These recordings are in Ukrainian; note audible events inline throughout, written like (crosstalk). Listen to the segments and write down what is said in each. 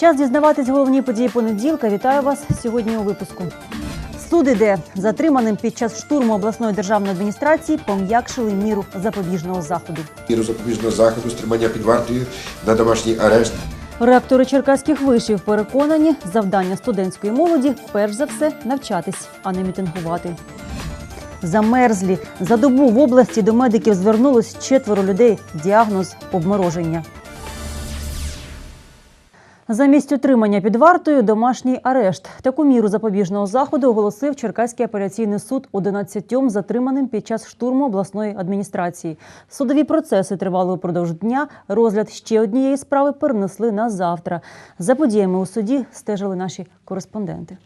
Час дізнаватись головні події понеділка. Вітаю вас сьогодні у випуску. Суди, де затриманим під час штурму обласної державної адміністрації пом'якшили міру запобіжного заходу. міру запобіжного заходу стримання під вартою на домашній арешт. Ректори черкаських вишів переконані, завдання студентської молоді перш за все навчатись, а не мітингувати. Замерзлі за добу в області до медиків звернулось четверо людей. Діагноз обмороження. Замість утримання під вартою домашній арешт. Таку міру запобіжного заходу оголосив Черкаський апеляційний суд 11 затриманим під час штурму обласної адміністрації. Судові процеси тривали упродовж дня. Розгляд ще однієї справи перенесли на завтра. За подіями у суді стежили наші кореспонденти.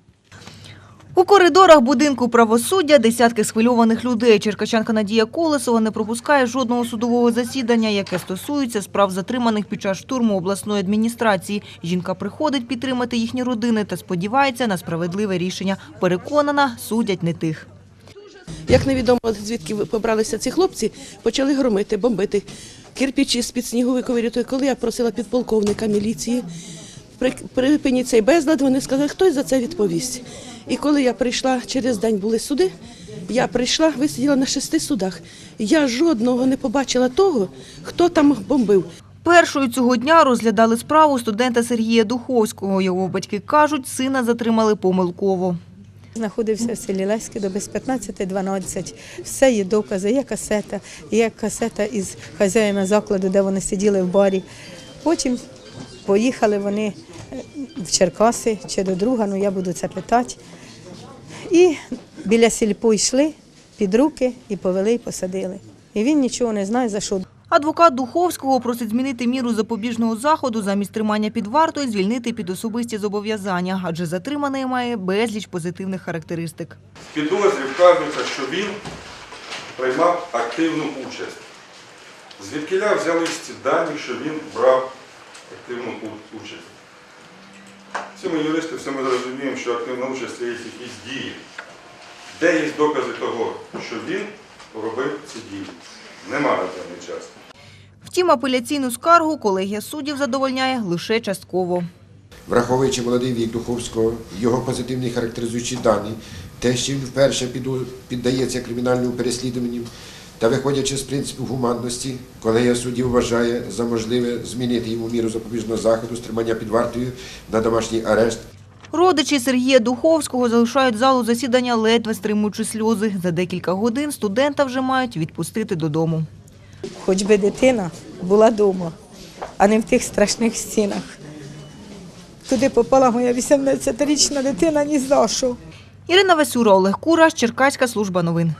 У коридорах будинку правосуддя десятки схвильованих людей. Черкачанка Надія Колесова не пропускає жодного судового засідання, яке стосується справ затриманих під час штурму обласної адміністрації. Жінка приходить підтримати їхні родини та сподівається на справедливе рішення. Переконана, судять не тих. Як невідомо звідки побралися ці хлопці, почали громити, бомбити. Кирпичі з-під снігу. Коли я просила підполковника міліції припиніть цей безлад, вони сказали, хтось за це відповість. І коли я прийшла, через день були суди, я прийшла, висиділа на шести судах. Я жодного не побачила того, хто там бомбив. Першою цього дня розглядали справу студента Сергія Духовського. Його батьки кажуть, сина затримали помилково. Знаходився в селі Леське до без 15-12. Все є докази, є касета, є касета із хазяїна закладу, де вони сиділи в барі. Потім поїхали вони в Черкаси чи до друга, ну я буду це питати. І біля сільпо йшли під руки і повели, і посадили. І він нічого не знає, за що Адвокат Духовського просить змінити міру запобіжного заходу замість тримання під вартою звільнити під особисті зобов'язання, адже затриманий має безліч позитивних характеристик. В підозрі вказується, що він приймав активну участь. Звідкиля взялись ці дані, що він брав активну участь. Всі ми юристи, всі ми зрозуміємо, що активна участь це є якісь дії. Де є докази того, що він робив ці дії? Нема на даний час. Втім, апеляційну скаргу колегія суддів задовольняє лише частково. Враховуючи молодий вік Духовського, його позитивні характеризуючі дані, те, що він вперше піду- піддається кримінальному переслідуванню, та виходячи з принципів гуманності, колегія суддів вважає за можливе змінити йому міру запобіжного заходу стримання під вартою на домашній арешт Родичі Сергія Духовського залишають залу засідання, ледве стримуючи сльози. За декілька годин студента вже мають відпустити додому. хоч би дитина була вдома, а не в тих страшних стінах. Туди попала моя 18-річна дитина ні за що. Ірина Васюра, Олег Кураш, Черкаська служба новин.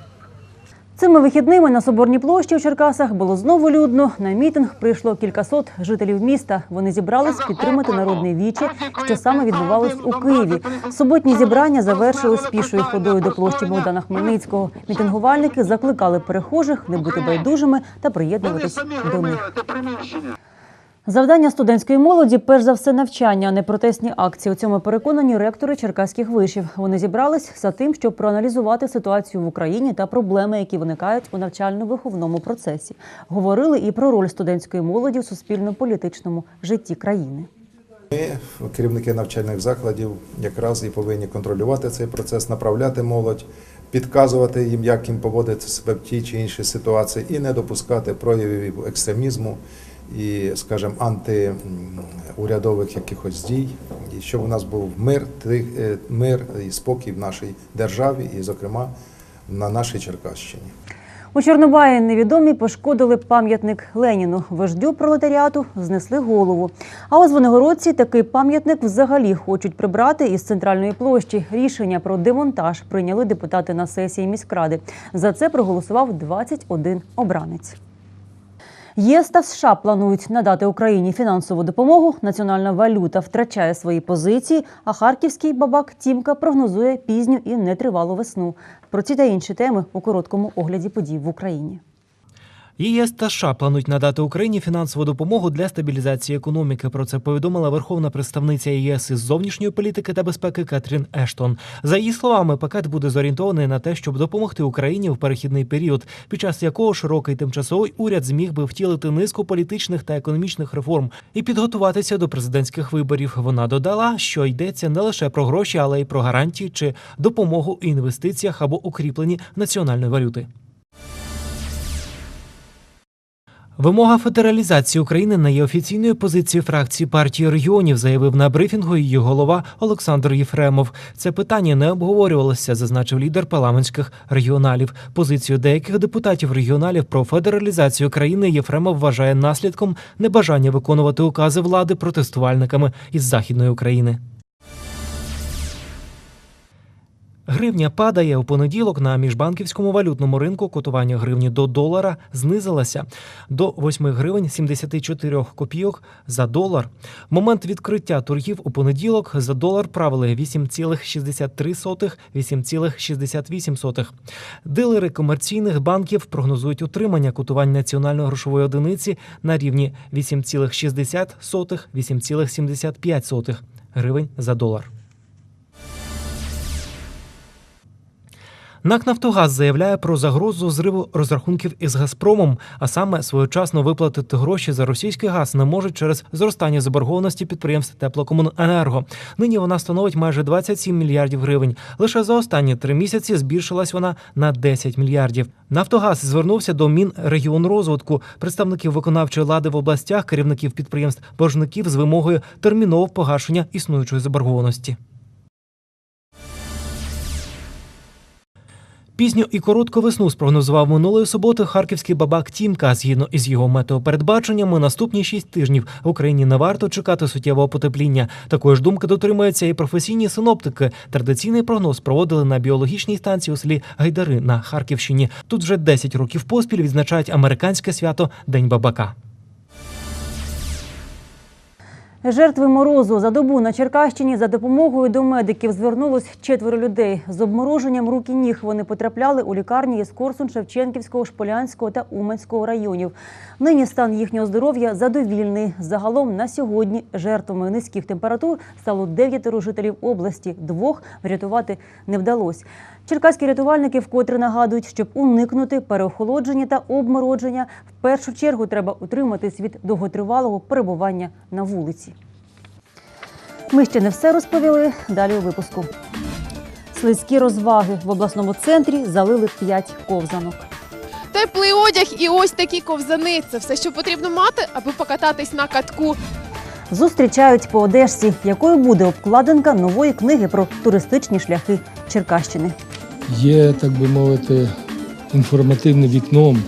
Цими вихідними на Соборній площі у Черкасах було знову людно. На мітинг прийшло кількасот жителів міста. Вони зібрались підтримати народне віче, що саме відбувалось у Києві. Суботні зібрання завершили спішою ходою до площі Богдана Хмельницького. Мітингувальники закликали перехожих не бути байдужими та приєднуватись до них. Завдання студентської молоді перш за все навчання, а не протестні акції. У цьому переконані ректори черкаських вишів. Вони зібрались за тим, щоб проаналізувати ситуацію в Україні та проблеми, які виникають у навчально-виховному процесі. Говорили і про роль студентської молоді в суспільно-політичному житті країни. Ми, керівники навчальних закладів, якраз і повинні контролювати цей процес, направляти молодь, підказувати їм, як їм поводити себе в тій чи іншій ситуації, і не допускати проявів екстремізму і, скажімо, антиурядових якихось дій, і щоб у нас був мир, е, мир і спокій в нашій державі, і, зокрема, на нашій Черкащині. У Чорнобаї невідомі пошкодили пам'ятник Леніну. Вождю пролетаріату знесли голову. А у Звенигородці такий пам'ятник взагалі хочуть прибрати із центральної площі. Рішення про демонтаж прийняли депутати на сесії міськради. За це проголосував 21 обранець. ЄС та США планують надати Україні фінансову допомогу. Національна валюта втрачає свої позиції. А харківський бабак Тімка прогнозує пізню і нетривалу весну. Про ці та інші теми у короткому огляді подій в Україні. ЄС та США планують надати Україні фінансову допомогу для стабілізації економіки. Про це повідомила верховна представниця ЄС із зовнішньої політики та безпеки Кетрін Ештон. За її словами, пакет буде зорієнтований на те, щоб допомогти Україні в перехідний період, під час якого широкий тимчасовий уряд зміг би втілити низку політичних та економічних реформ і підготуватися до президентських виборів. Вона додала, що йдеться не лише про гроші, але й про гарантії чи допомогу у інвестиціях або укріпленні національної валюти. Вимога федералізації України не є офіційною позицією фракції партії регіонів, заявив на брифінгу її голова Олександр Єфремов. Це питання не обговорювалося, зазначив лідер парламентських регіоналів. Позицію деяких депутатів регіоналів про федералізацію країни Єфремов вважає наслідком небажання виконувати укази влади протестувальниками із західної України. Гривня падає у понеділок на міжбанківському валютному ринку. Котування гривні до долара знизилося до 8 гривень 74 копійок за долар. Момент відкриття торгів у понеділок за долар правили 8,63, 8,68. Дилери комерційних банків прогнозують утримання котувань національної грошової одиниці на рівні 8,60, 8,75 гривень за долар. НАК «Нафтогаз» заявляє про загрозу зриву розрахунків із Газпромом, а саме своєчасно виплатити гроші за російський газ не можуть через зростання заборгованості підприємств теплокомуненерго. Нині вона становить майже 27 мільярдів гривень. Лише за останні три місяці збільшилась вона на 10 мільярдів. Нафтогаз звернувся до Мінрегіонрозвитку, представників виконавчої влади в областях, керівників підприємств, боржників з вимогою термінового погашення існуючої заборгованості. Пізню і коротку весну спрогнозував минулої суботи харківський бабак Тімка. Згідно із його метеопередбаченнями, наступні шість тижнів в Україні не варто чекати суттєвого потепління. Такої ж думки дотримуються і професійні синоптики. Традиційний прогноз проводили на біологічній станції у селі Гайдари на Харківщині. Тут вже 10 років поспіль відзначають американське свято День бабака. Жертви морозу за добу на Черкащині за допомогою до медиків звернулось четверо людей. З обмороженням рук і ніг вони потрапляли у лікарні із Корсун, Шевченківського, Шполянського та Уманського районів. Нині стан їхнього здоров'я задовільний. Загалом на сьогодні жертвами низьких температур стало дев'ятеро жителів області. Двох врятувати не вдалося. Черкаські рятувальники вкотре нагадують, щоб уникнути переохолодження та обмородження, в першу чергу треба утриматись від довготривалого перебування на вулиці. Ми ще не все розповіли. Далі у випуску. Слизькі розваги в обласному центрі залили п'ять ковзанок. Теплий одяг і ось такі ковзани. Це все, що потрібно мати, аби покататись на катку. Зустрічають по одежці, якою буде обкладинка нової книги про туристичні шляхи Черкащини. є, так би мовити, інформативним вікном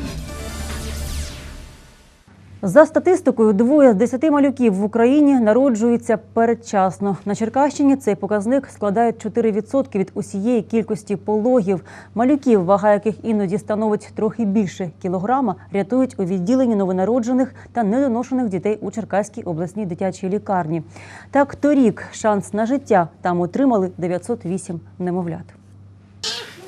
За статистикою, двоє з десяти малюків в Україні народжуються передчасно. На Черкащині цей показник складає 4% від усієї кількості пологів. Малюків, вага яких іноді становить трохи більше кілограма, рятують у відділенні новонароджених та недоношених дітей у Черкаській обласній дитячій лікарні. Так, торік шанс на життя там отримали 908 немовлят.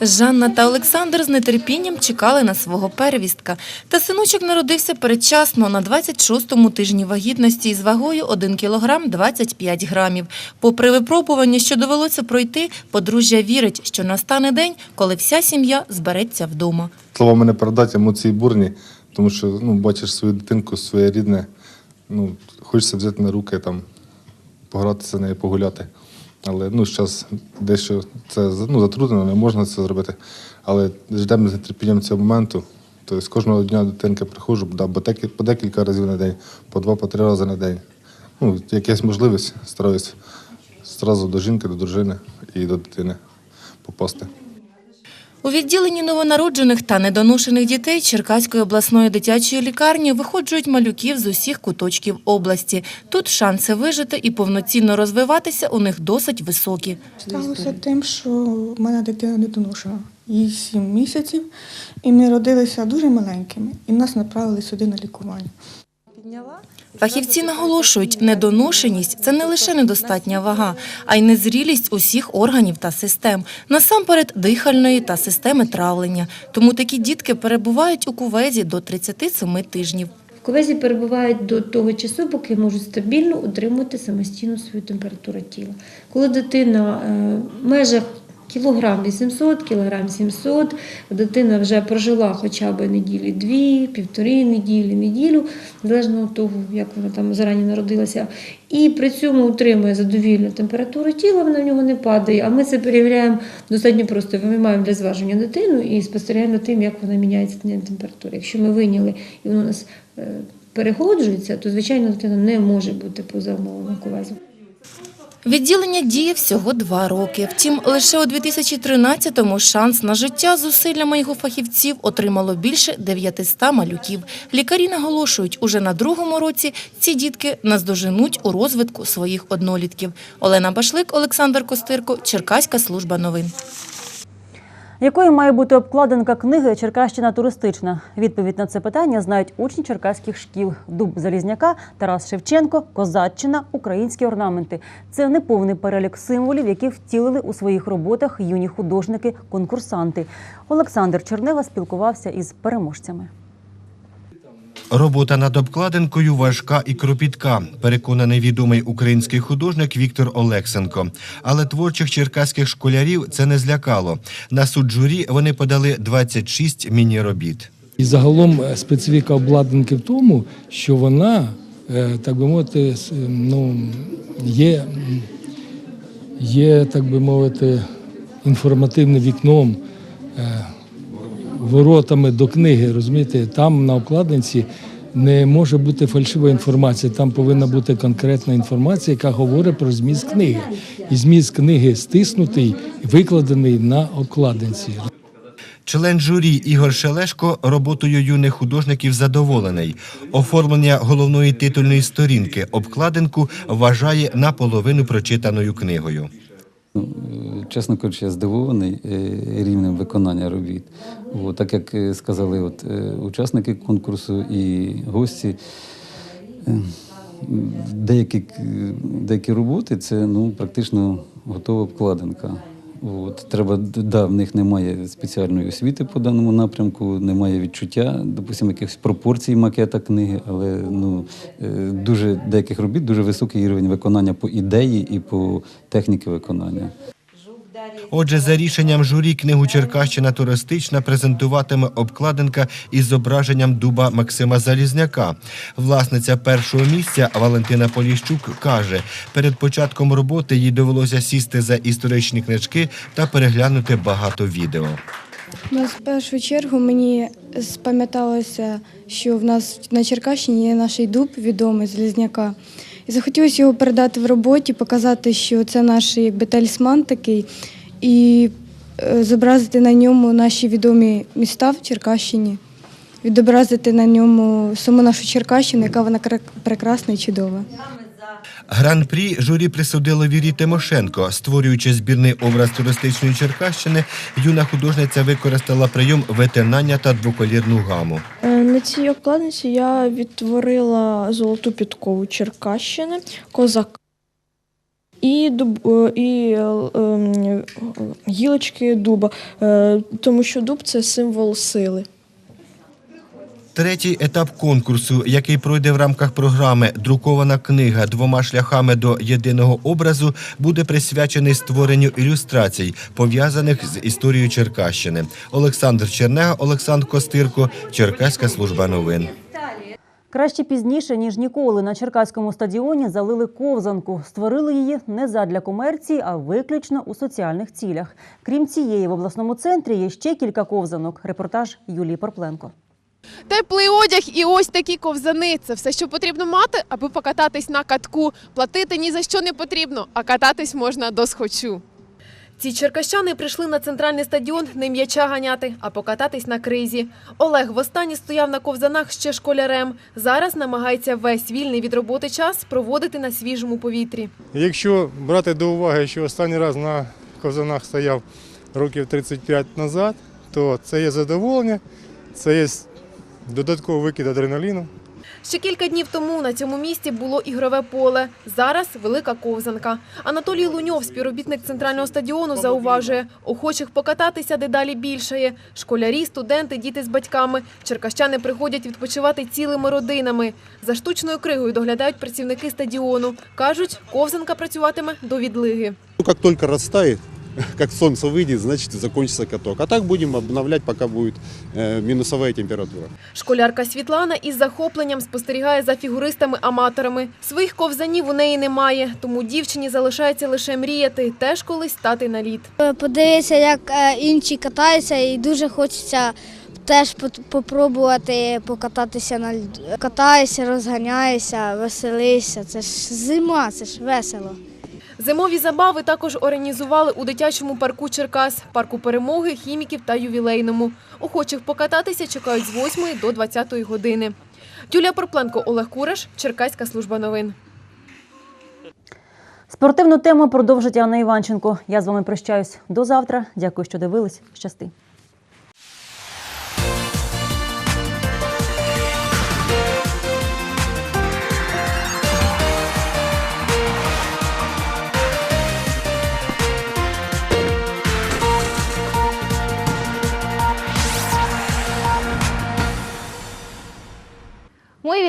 Жанна та Олександр з нетерпінням чекали на свого первістка. Та синочок народився передчасно на 26-му тижні вагітності із вагою 1 кілограм 25 грамів. Попри випробування, що довелося пройти, подружжя вірить, що настане день, коли вся сім'я збереться вдома. Словами не передати емоції бурні, тому що ну, бачиш свою дитинку, своє рідне, ну, хочеться взяти на руки, там, погратися нею, погуляти. Але ну, зараз дещо це ну, затруднено, не можна це зробити. Але ждемо з нетерпінням цього моменту. Тобто кожного дня дитинки приходжу, да, по, декі- по декілька разів на день, по два, по три рази на день. Ну, якась можливість стараюсь одразу до жінки, до дружини і до дитини попасти. У відділенні новонароджених та недоношених дітей Черкаської обласної дитячої лікарні виходжують малюків з усіх куточків області. Тут шанси вижити і повноцінно розвиватися у них досить високі. Сталося тим, що в мене дитина недоношена. Їй 7 місяців, і ми родилися дуже маленькими, і нас направили сюди на лікування. Фахівці наголошують, недоношеність – це не лише недостатня вага, а й незрілість усіх органів та систем, насамперед дихальної та системи травлення. Тому такі дітки перебувають у кувезі до 37 тижнів. В ковезі перебувають до того часу, поки можуть стабільно утримувати самостійну свою температуру тіла. Коли дитина е, в межах кілограм 800, кілограм 700, дитина вже прожила хоча б неділі дві, півтори неділі, неділю, залежно від того, як вона там зарані народилася, і при цьому утримує задовільну температуру тіла, вона в нього не падає. А ми це перевіряємо достатньо просто. Ми маємо для зваження дитину і спостерігаємо тим, як вона міняється температура. Якщо ми виняли і воно у нас е, переходжується, то звичайно дитина не може бути поза умовами ковезу. Відділення діє всього два роки. Втім, лише у 2013-му шанс на життя зусиллями його фахівців отримало більше 900 малюків. Лікарі наголошують, уже на другому році ці дітки наздоженуть у розвитку своїх однолітків. Олена Башлик, Олександр Костирко, Черкаська служба новин. Якою має бути обкладинка книги Черкащина туристична? Відповідь на це питання знають учні черкаських шкіл: Дуб Залізняка, Тарас Шевченко, Козаччина, українські орнаменти. Це неповний перелік символів, які втілили у своїх роботах юні художники-конкурсанти. Олександр Чернева спілкувався із переможцями. Робота над обкладинкою важка і кропітка, переконаний відомий український художник Віктор Олексенко. Але творчих черкаських школярів це не злякало. На суд журі вони подали 26 міні-робіт. І загалом е, специфіка обладнанки в тому, що вона, е, так би мовити, ну, є, є, так би мовити, інформативним вікном, е, воротами до книги. Розумієте, там на обкладинці не може бути фальшива інформація. Там повинна бути конкретна інформація, яка говорить про зміст книги. І зміст книги стиснутий, викладений на обкладинці. Член журі Ігор Шелешко роботою юних художників задоволений. Оформлення головної титульної сторінки обкладинку вважає наполовину прочитаною книгою. Чесно кажучи, я здивований е, рівнем виконання робіт. От, так як е, сказали от, е, учасники конкурсу і гості, деякі, деякі роботи це ну, практично готова обкладинка. От, треба, да, в них немає спеціальної освіти по даному напрямку, немає відчуття, допустимо, якихось пропорцій макета книги, але ну, дуже деяких робіт дуже високий рівень виконання по ідеї і по техніки виконання. Отже, за рішенням журі книгу Черкащина туристична презентуватиме обкладинка із зображенням дуба Максима Залізняка. Власниця першого місця Валентина Поліщук каже, перед початком роботи їй довелося сісти за історичні книжки та переглянути багато відео. Ну, в першу чергу мені спам'яталося, що в нас на Черкащині є наш дуб відомий з Лізняка. І захотілося його передати в роботі, показати, що це наш якби талісман такий, і е, зобразити на ньому наші відомі міста в Черкащині, відобразити на ньому саму нашу Черкащину, яка вона прекрасна і чудова. Гран-прі журі присудило Вірі Тимошенко. Створюючи збірний образ туристичної Черкащини, юна художниця використала прийом витинання та двоколірну гаму. Е, На цій обкладинці я відтворила золоту підкову Черкащини, козак і, дуб, е, і ем, гілочки дуба, е, тому що дуб це символ сили. Третій етап конкурсу, який пройде в рамках програми Друкована книга двома шляхами до єдиного образу, буде присвячений створенню ілюстрацій, пов'язаних з історією Черкащини. Олександр Чернега, Олександр Костирко, Черкаська служба новин. Краще пізніше, ніж ніколи, на Черкаському стадіоні залили ковзанку. Створили її не задля комерції, а виключно у соціальних цілях. Крім цієї, в обласному центрі є ще кілька ковзанок. Репортаж Юлії Порпленко. Теплий одяг і ось такі ковзани. Це все, що потрібно мати, аби покататись на катку. Платити ні за що не потрібно, а кататись можна досхочу. Ці черкащани прийшли на центральний стадіон не м'яча ганяти, а покататись на кризі. Олег востаннє стояв на ковзанах ще школярем. Зараз намагається весь вільний від роботи час проводити на свіжому повітрі. Якщо брати до уваги, що останній раз на ковзанах стояв років 35 назад, то це є задоволення, це є додатковий викид адреналіну. Ще кілька днів тому на цьому місці було ігрове поле. Зараз велика ковзанка. Анатолій Луньов, співробітник центрального стадіону, зауважує, охочих покататися дедалі більшає. Школярі, студенти, діти з батьками. Черкащани приходять відпочивати цілими родинами. За штучною кригою доглядають працівники стадіону. Кажуть, ковзанка працюватиме до відлиги. Ну, как только растает, (laughs) как солнце выйдет, значит и закончится каток. А так будем обновлять, пока будет э, минусовая температура. Школярка Світлана із захопленням спостерігає за фігуристами-аматорами. Своїх ковзанів у неї немає, тому дівчині залишається лише мріяти, теж колись стати на лід. Подивитися, як е, інші катаються, і дуже хочеться теж попробувати покататися на льду. Катаюся, розганяюся, веселися. Це ж зима, це ж весело. Зимові забави також організували у дитячому парку Черкас, парку перемоги, хіміків та ювілейному. Охочих покататися чекають з 8 до 20 години. Юлія Порпленко, Олег Кураш, Черкаська служба новин. Спортивну тему продовжить Анна Іванченко. Я з вами прощаюсь до завтра. Дякую, що дивились. Щасти.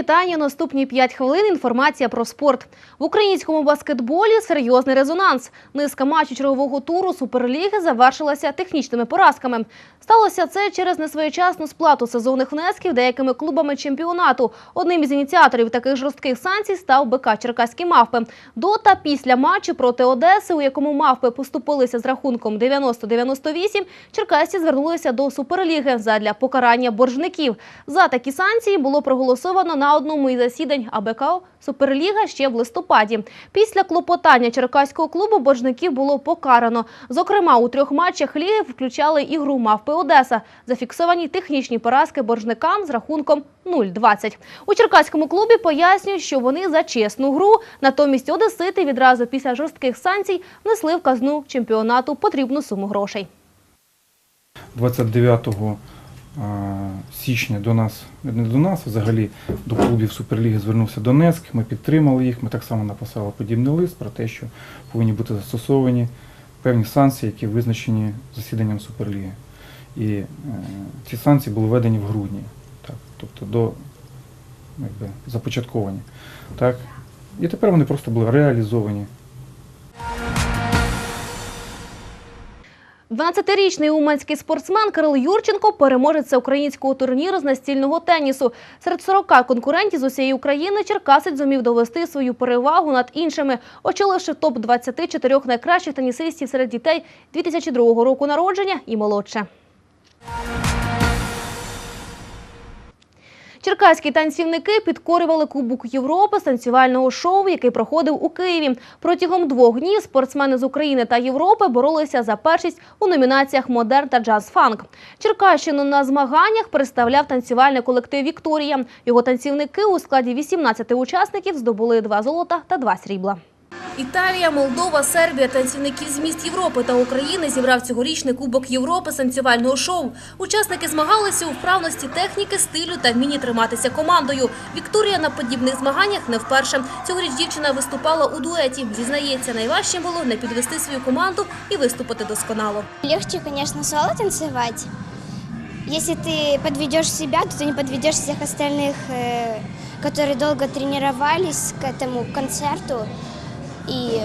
Вітання. Наступні 5 хвилин. Інформація про спорт. В українському баскетболі серйозний резонанс. Низка матчів чергового туру Суперліги завершилася технічними поразками. Сталося це через несвоєчасну сплату сезонних внесків деякими клубами чемпіонату. Одним із ініціаторів таких жорстких санкцій став БК Черкаські мавпи. До та після матчу проти Одеси, у якому мавпи поступилися з рахунком 90-98, черкасці звернулися до Суперліги задля покарання боржників. За такі санкції було проголосовано на одному із засідань АБК Суперліга ще в листопаді. Після клопотання черкаського клубу боржників було покарано. Зокрема, у трьох матчах ліги включали ігру Мавпи Одеса. Зафіксовані технічні поразки боржникам з рахунком 0-20. У черкаському клубі пояснюють, що вони за чесну гру. Натомість одесити відразу після жорстких санкцій внесли в казну чемпіонату потрібну суму грошей. 29 січня до нас, не до нас, взагалі до клубів Суперліги звернувся Донецьк. Ми підтримали їх. Ми так само написали подібний лист про те, що повинні бути застосовані певні санкції, які визначені засіданням Суперліги. І е, ці санкції були введені в грудні, так, тобто до якби, започатковані. Так. І тепер вони просто були реалізовані. 12-річний уманський спортсмен Кирил Юрченко переможець українського турніру з настільного тенісу. Серед 40 конкурентів з усієї України черкасець зумів довести свою перевагу над іншими, очоливши топ-24 найкращих тенісистів серед дітей 2002 року народження і молодше. Черкаські танцівники підкорювали Кубок Європи з танцювального шоу, який проходив у Києві. Протягом двох днів спортсмени з України та Європи боролися за першість у номінаціях Модерн та джаз-фанк. Черкащину на змаганнях представляв танцювальний колектив Вікторія. Його танцівники у складі 18 учасників здобули два золота та два срібла. Італія, Молдова, Сербія, танцівників з міст Європи та України зібрав цьогорічний Кубок Європи з танцювального шоу. Учасники змагалися у вправності техніки, стилю та вмінні триматися командою. Вікторія на подібних змаганнях не вперше. Цьогоріч дівчина виступала у дуеті. Зізнається, найважче було не підвести свою команду і виступити досконало. Легче, конечно, соло танцевать. Если ты подведешь себя, то ты не подведешь всех остальных, э, которые долго тренировались к этому концерту. И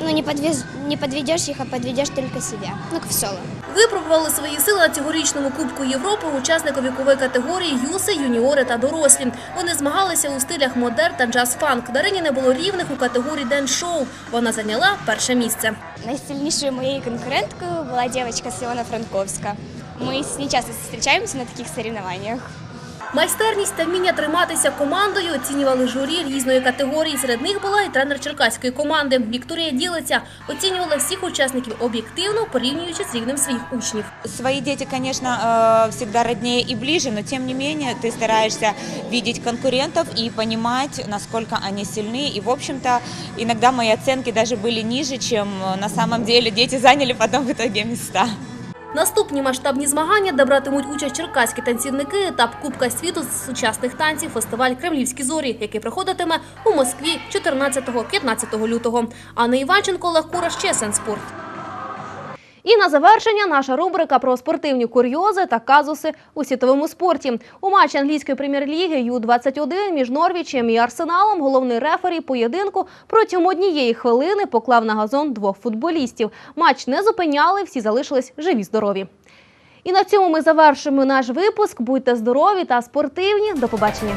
ну, не, подвез, не подведешь их, а подведешь только себя. Ну, в соло. Випробували свої сили на цьогорічному Кубку Європи учасники вікової категорії юси, юніори та дорослі. Вони змагалися у стилях модерн та джаз-фанк. Дарині не було рівних у категорії ден-шоу. Вона зайняла перше місце. Найсильнейшей моей конкуренткой была девочка с Ивано-Франковска. Мы с ней часто встречаемся на таких соревнованиях. Майстерність та вміння триматися командою оцінювали журі різної категорії. Серед них була і тренер черкаської команди. Вікторія ділиться, оцінювала всіх учасників об'єктивно, порівнюючи з рівнем своїх учнів. Свои дети, конечно, э, всегда роднее и ближе, но тем не менее ты стараешься видеть конкурентов и понимать, насколько они сильны. И, в общем-то, иногда мои оценки даже были ниже, чем э, на самом деле дети заняли потом в итоге места. Наступні масштабні змагання, де братимуть участь черкаські танцівники, етап Кубка світу з сучасних танців, фестиваль Кремлівські зорі, який проходитиме у Москві 14-15 лютого. Анна Іванченко, Олег Кураш, Чесен Спорт. І на завершення наша рубрика про спортивні курйози та казуси у світовому спорті. У матчі англійської прем'єр-ліги Ю-21 між Норвічем і Арсеналом головний рефері поєдинку протягом однієї хвилини поклав на газон двох футболістів. Матч не зупиняли, всі залишились живі-здорові. І на цьому ми завершуємо наш випуск. Будьте здорові та спортивні. До побачення.